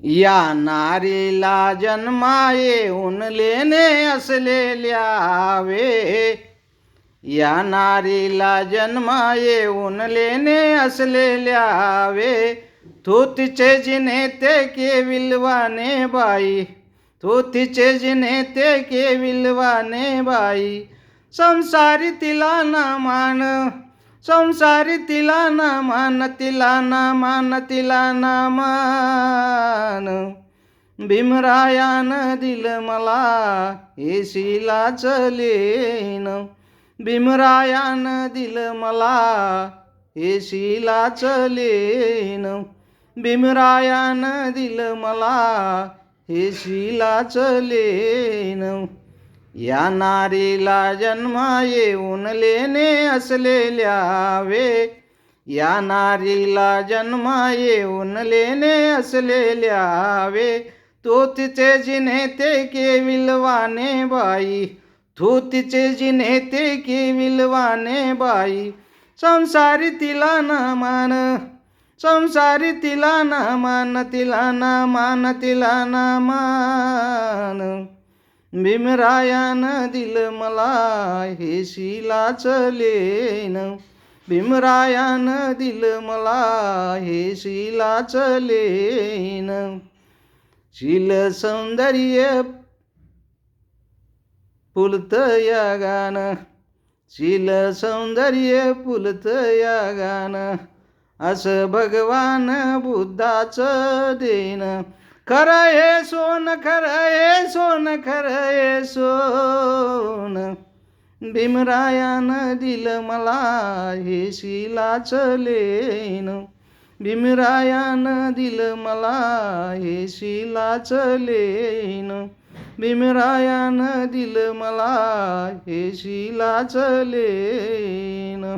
या नारीला जन्मा येऊन लेणे असलेल्या वे. या नारीला जन्मा येऊन लेणे असलेल्या वे. तू तिचे जिने ते के बाई. तू तिचे जिने ते के बाई. संसारी तिला ना मान. संसारी तिला ना मान तिला ना मान तिला ना मान भीमरायानं दिलं मला हे चलेन. लेन भीमरायानं दिलं मला हे चलेन. लेन भीमरायानं दिलं मला हे चलेन. या नारीला जन्मा येऊन लेणे असलेल्या वे. या नारीला जन्मा येऊन लेणे असलेल्या वे. तो तिचे जिने ते के विल्वाने बाई. तू तिचे जिने ते के विल्वाने बाई. संसारी तिला ना मान. संसारी तिला ना मान तिला ना मान तिला ना मान. भीमरायानं दिलं मला हे शिलाच लेन. भीमरायानं दिलं मला हे शिलाच लेन. शिल सौंदर्य फुलत या गाणं शिल सौंदर्य फुलत या गाणं असं भगवान बुद्धाचं देन. खरं हे सोन खरं हे सोन खरं हे सोन. भीमरायानं दिलं मला हे शिलाच लेन. भीमरायानं दिलं मला हे शिलाच लेन. भीमरायानं दिलं मला हे शिलाच लेन.